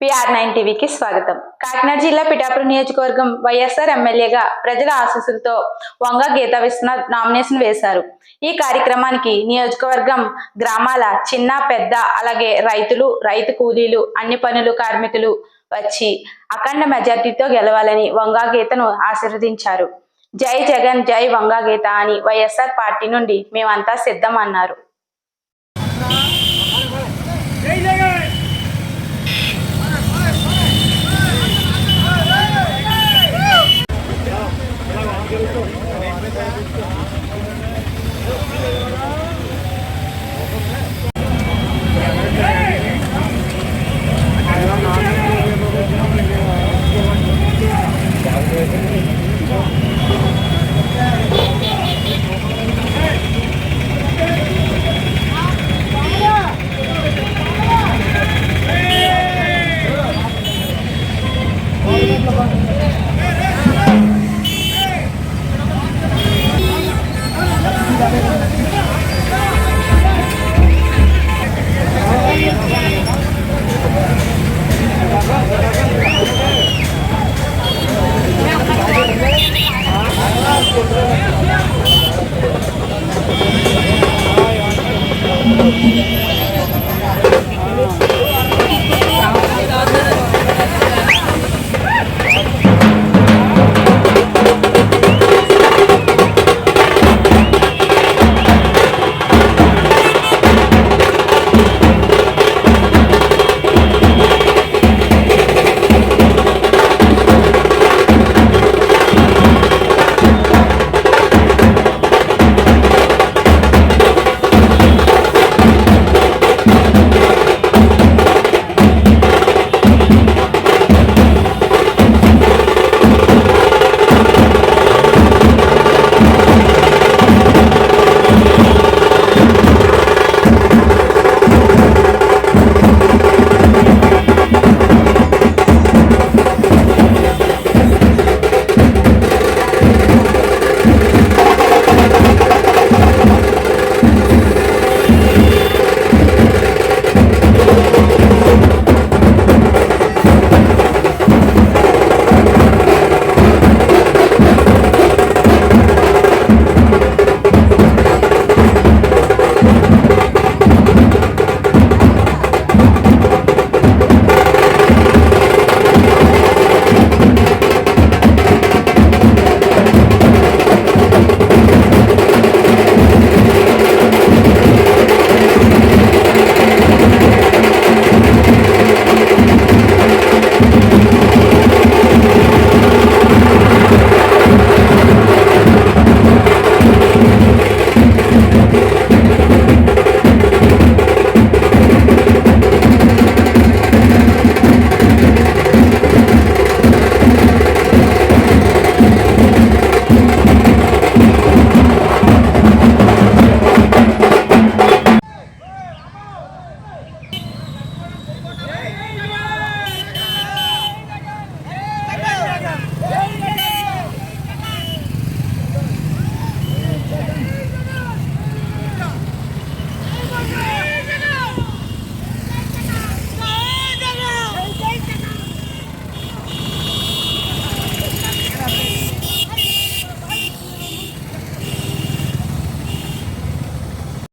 PR nine టీవీకి స్వాగతం. కాకినాడ జిల్లా పిఠాపురం నియోజకవర్గం వైఎస్ఆర్ ఎమ్మెల్యేగా ప్రజల ఆశీస్సులతో వంగ గీతా విశ్వనాథ్ నామినేషన్ వేశారు. ఈ కార్యక్రమానికి నియోజకవర్గం గ్రామాల చిన్న పెద్ద అలాగే రైతులు రైతు కూలీలు అన్ని పనులు కార్మికులు వచ్చి అఖండ మెజార్టీతో గెలవాలని వంగా గీతను ఆశీర్వదించారు. జై జగన్ జై వంగా గీత అని వైఎస్ఆర్ పార్టీ నుండి మేమంతా సిద్ధం అన్నారు Yeah.